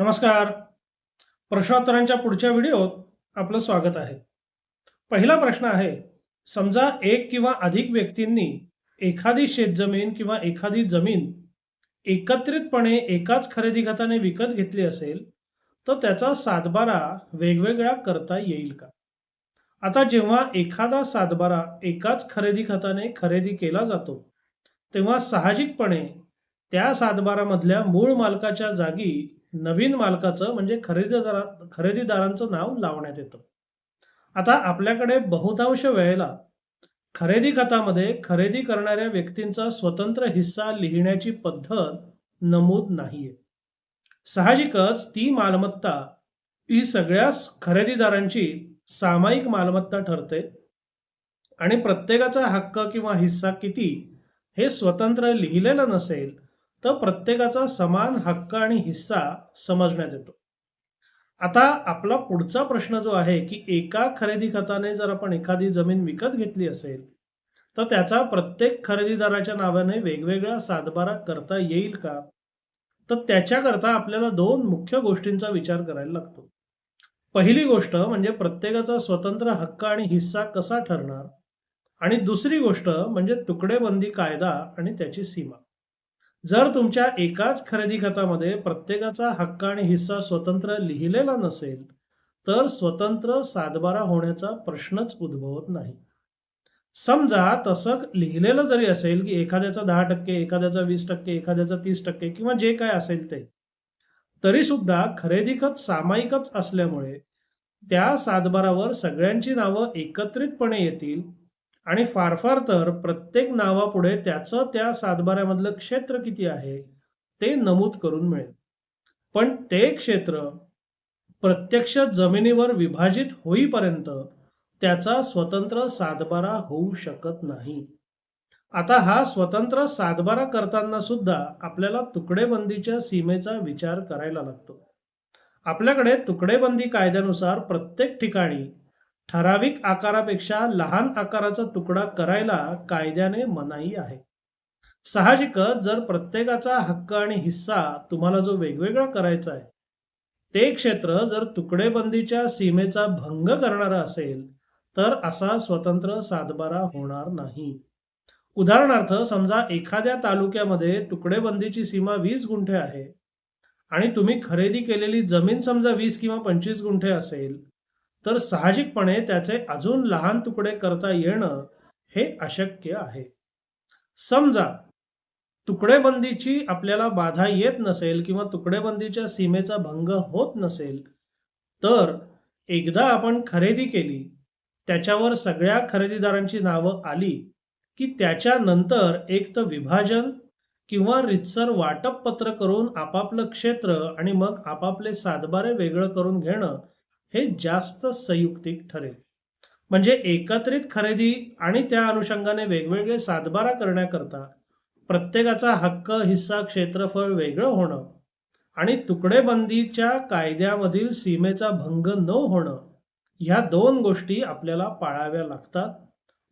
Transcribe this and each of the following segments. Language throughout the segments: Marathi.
नमस्कार. प्रश्नोत्तरांच्या पुढच्या व्हिडिओत आपलं स्वागत आहे. पहिला प्रश्न आहे समजा एक किंवा अधिक व्यक्तींनी एखादी शेतजमीन किंवा एखादी जमीन एकत्रितपणे एकाच खरेदी खताने विकत घेतली असेल तर त्याचा सातबारा वेगवेगळा करता येईल का? आता जेव्हा एखादा सातबारा एकाच खरेदी खताने खरेदी केला जातो तेव्हा साहजिकपणे त्या सातबारामधल्या मूळ मालकाच्या जागी नवीन मालकाचं म्हणजे खरेदीदारा खरेदीदारांचं नाव लावण्यात येतं. आता आपल्याकडे बहुतांश वेळेला खरेदी खतामध्ये खरेदी करणाऱ्या व्यक्तींचा स्वतंत्र हिस्सा लिहिण्याची पद्धत नमूद नाहीये. साहजिकच ती मालमत्ता ही सगळ्याच खरेदीदारांची सामायिक मालमत्ता ठरते आणि प्रत्येकाचा हक्क किंवा हिस्सा किती हे स्वतंत्र लिहिलेलं नसेल तर प्रत्येकाचा समान हक्क आणि हिस्सा समजण्यात येतो. आता आपला पुढचा प्रश्न जो आहे की एका खरेदी खताने जर आपण एखादी जमीन विकत घेतली असेल तर त्याचा प्रत्येक खरेदीदाराच्या नावाने वेगवेगळा सातबारा करता येईल का? तर त्याच्याकरता आपल्याला दोन मुख्य गोष्टींचा विचार करायला लागतो. पहिली गोष्ट म्हणजे प्रत्येकाचा स्वतंत्र हक्क आणि हिस्सा कसा ठरणार? आणि दुसरी गोष्ट म्हणजे तुकडेबंदी कायदा आणि त्याची सीमा. जर तुमच्या एकाच खरेदी खतामध्ये प्रत्येकाचा हक्क आणि हिस्सा स्वतंत्र लिहिलेला नसेल तर स्वतंत्र सातबारा होण्याचा प्रश्नच उद्भवत नाही. समजा तसं लिहिलेलं जरी असेल की एखाद्याचा दहा टक्के एखाद्याचा वीस टक्के एखाद्याचा तीस टक्के किंवा जे काय असेल ते तरी सुद्धा खरेदी खत सामायिकच असल्यामुळे त्या सातबारावर सगळ्यांची नावं एकत्रितपणे येतील आणि फार फार तर प्रत्येक नावापुढे त्याचं त्या सातबाऱ्यामधलं क्षेत्र किती आहे ते नमूद करून मिळेल. पण ते क्षेत्र प्रत्यक्ष जमिनीवर विभाजित होईपर्यंत त्याचा स्वतंत्र सातबारा होऊ शकत नाही. आता हा स्वतंत्र सातबारा करताना सुद्धा आपल्याला तुकडेबंदीच्या सीमेचा विचार करायला लागतो. आपल्याकडे तुकडेबंदी कायद्यानुसार प्रत्येक ठिकाणी ठराविक आकारापेक्षा लहान आकाराचा तुकडा करायला कायद्याने मनाई आहे. साहजिकच जर प्रत्येकाचा हक्क आणि हिस्सा तुम्हाला जो वेगवेगळा करायचा आहे ते क्षेत्र जर तुकडेबंदीच्या सीमेचा भंग करणारा असेल तर असा स्वतंत्र सातबारा होणार नाही. उदाहरणार्थ समजा एखाद्या तालुक्यामध्ये तुकडेबंदीची सीमा वीस गुंठे आहे आणि तुम्ही खरेदी केलेली जमीन समजा वीस किंवा पंचवीस गुंठे असेल तर साहजिकपणे त्याचे अजून लहान तुकडे करता येणं हे अशक्य आहे. समजा तुकडेबंदीची आपल्याला बाधा येत नसेल किंवा तुकडेबंदीच्या सीमेचा भंग होत नसेल तर एकदा आपण खरेदी केली त्याच्यावर सगळ्या खरेदीदारांची नावं आली की त्याच्यानंतर एक तर विभाजन किंवा रितसर वाटप पत्र करून आपापलं क्षेत्र आणि मग आपापले सातबारे वेगळं करून घेणं हे जास्त संयुक्तिक ठरेल. म्हणजे एकत्रित खरेदी आणि त्या अनुषंगाने वेगवेगळे सातबारा करण्याकरता प्रत्येकाचा हक्क हिस्सा क्षेत्रफळ वेगळं होणं आणि तुकडेबंदीच्या कायद्यामधील सीमेचा भंग न होणं ह्या दोन गोष्टी आपल्याला पाळाव्या लागतात.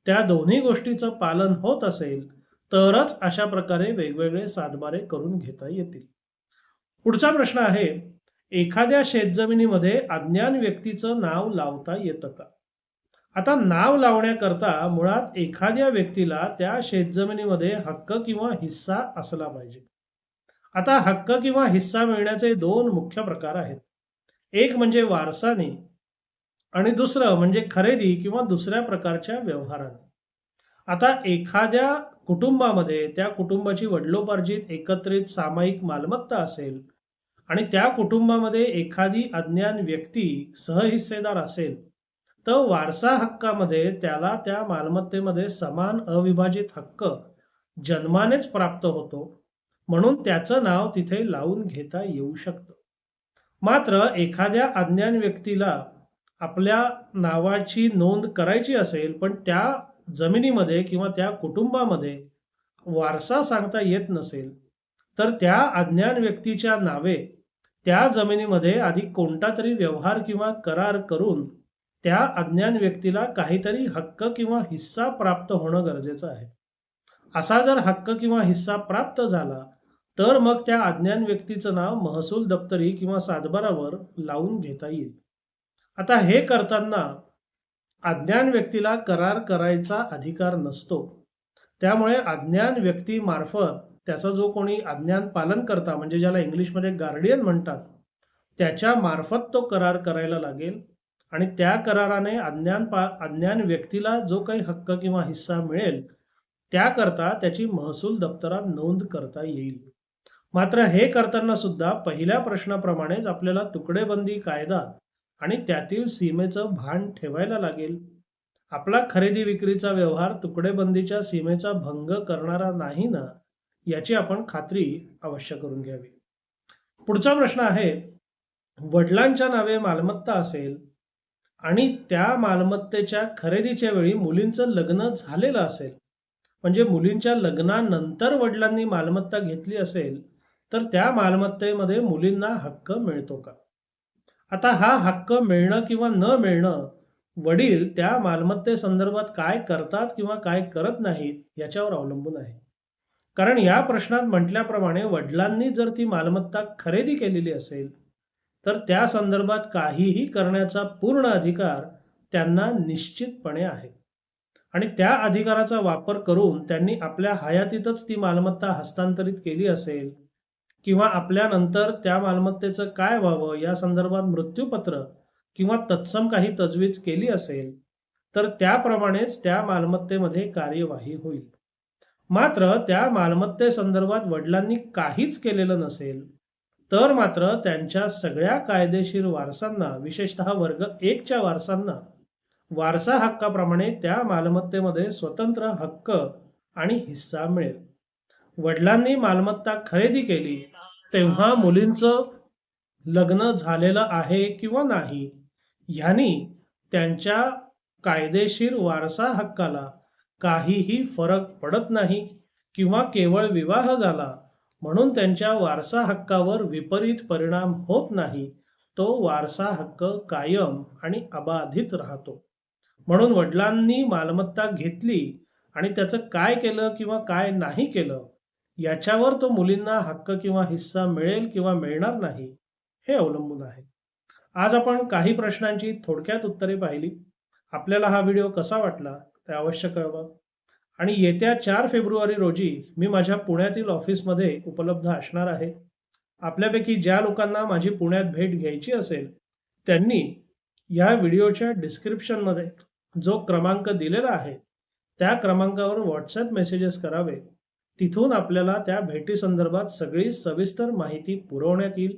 त्या दोन्ही गोष्टीचं पालन होत असेल तरच अशा प्रकारे वेगवेगळे सातबारे करून घेता येतील. पुढचा प्रश्न आहे एखाद्या शेतजमिनीमध्ये अज्ञान व्यक्तीचं नाव लावता येतं का? आता नाव लावण्याकरता मुळात एखाद्या व्यक्तीला त्या शेतजमिनीमध्ये हक्क किंवा हिस्सा असला पाहिजे. आता हक्क किंवा हिस्सा मिळण्याचे दोन मुख्य प्रकार आहेत. एक म्हणजे वारसाने आणि दुसरं म्हणजे खरेदी किंवा दुसऱ्या प्रकारच्या व्यवहाराने. आता एखाद्या कुटुंबामध्ये त्या कुटुंबाची वडिलोपार्जित एकत्रित सामायिक मालमत्ता असेल आणि त्या कुटुंबामध्ये एखादी अज्ञान व्यक्ती सहहिस्सेदार असेल तर वारसा हक्कामध्ये त्याला त्या मालमत्तेमध्ये समान अविभाजित हक्क जन्मानेच प्राप्त होतो म्हणून त्याचं नाव तिथे लावून घेता येऊ शकतं. मात्र एखाद्या अज्ञान व्यक्तीला आपल्या नावाची नोंद करायची असेल पण त्या जमिनीमध्ये किंवा त्या कुटुंबामध्ये वारसा सांगता येत नसेल तर त्या अज्ञान व्यक्तीच्या नावे त्या जमिनीमध्ये आधी कोणता तरी व्यवहार किंवा करार करून त्या अज्ञान व्यक्तीला काहीतरी हक्क किंवा हिस्सा प्राप्त होणं गरजेचं आहे. असा जर हक्क किंवा हिस्सा प्राप्त झाला तर मग त्या अज्ञान व्यक्तीचं नाव महसूल दप्तरी किंवा सातबारावर लावून घेता येईल. आता हे करताना अज्ञान व्यक्तीला करार करायचा अधिकार नसतो. त्यामुळे अज्ञान व्यक्तीमार्फत त्याचा जो कोणी अज्ञान पालन करता म्हणजे ज्याला इंग्लिशमध्ये गार्डियन म्हणतात त्याच्या मार्फत तो करार करायला लागेल. आणि त्या कराराने अज्ञान पा अज्ञान व्यक्तीला जो काही हक्क किंवा हिस्सा मिळेल त्याकरता त्याची महसूल दप्तरात नोंद करता येईल. मात्र हे करताना सुद्धा पहिल्या प्रश्नाप्रमाणेच आपल्याला तुकडेबंदी कायदा आणि त्यातील सीमेचं भान ठेवायला लागेल. आपला खरेदी विक्रीचा व्यवहार तुकडेबंदीच्या सीमेचा भंग करणारा नाही ना याची आपण खात्री अवश्य करून घ्यावी. पुढचा प्रश्न आहे वडिलांच्या नावे मालमत्ता असेल आणि त्या मालमत्तेच्या खरेदीच्या वेळी मुलींचं लग्न झालेलं असेल म्हणजे मुलींच्या लग्नानंतर वडिलांनी मालमत्ता घेतली असेल तर त्या मालमत्तेमध्ये मुलींना हक्क मिळतो का? आता हा हक्क मिळणं किंवा न मिळणं वडील त्या मालमत्तेसंदर्भात काय करतात किंवा काय करत नाहीत याच्यावर अवलंबून आहे. कारण या प्रश्नात म्हटल्याप्रमाणे वडिलांनी जर ती मालमत्ता खरेदी केलेली असेल तर त्या संदर्भात काहीही करण्याचा पूर्ण अधिकार त्यांना निश्चितपणे आहे. आणि त्या अधिकाराचा वापर करून त्यांनी आपल्या हयातीतच ती मालमत्ता हस्तांतरित केली असेल किंवा आपल्यानंतर त्या मालमत्तेचं काय व्हावं या संदर्भात मृत्यूपत्र किंवा तत्सम काही तजवीज केली असेल तर त्याप्रमाणेच त्या मालमत्तेमध्ये कार्यवाही होईल. मात्र त्या मालमत्तेसंदर्भात वडिलांनी काहीच केलेलं नसेल तर मात्र त्यांच्या सगळ्या कायदेशीर वारसांना विशेषतः वर्ग एकच्या वारसांना वारसा हक्काप्रमाणे त्या मालमत्तेमध्ये स्वतंत्र हक्क आणि हिस्सा मिळेल. वडिलांनी मालमत्ता खरेदी केली तेव्हा मुलींचं लग्न झालेलं आहे किंवा नाही ह्यानी त्यांच्या कायदेशीर वारसा हक्काला काहीही फरक पडत नाही किंवा केवळ विवाह झाला म्हणून त्यांच्या वारसा हक्कावर विपरीत परिणाम होत नाही तो वारसा हक्क कायम आणि अबाधित राहतो. म्हणून वडिलांनी मालमत्ता घेतली आणि त्याचं काय केलं किंवा काय नाही केलं याच्यावर तो मुलींना हक्क किंवा हिस्सा मिळेल किंवा मिळणार नाही हे अवलंबून आहे. आज आपण काही प्रश्नांची थोडक्यात उत्तरे पाहिली. आपल्याला हा व्हिडिओ कसा वाटला? ते अवश्य कळवा. आणि येत्या चार फेब्रुवारी रोजी मी माझ्या पुण्यातील ऑफिसमध्ये उपलब्ध असणार आहे. आपल्यापैकी ज्या लोकांना माझी पुण्यात भेट घ्यायची असेल त्यांनी या व्हिडिओच्या डिस्क्रिप्शनमध्ये जो क्रमांक दिलेला आहे त्या क्रमांकावर व्हॉट्सॲप मेसेजेस करावे. तिथून आपल्याला त्या भेटीसंदर्भात सगळी सविस्तर माहिती पुरवण्यात येईल.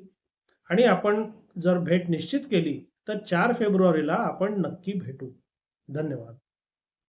आणि आपण जर भेट निश्चित केली तर चार फेब्रुवारीला आपण नक्की भेटू. धन्यवाद.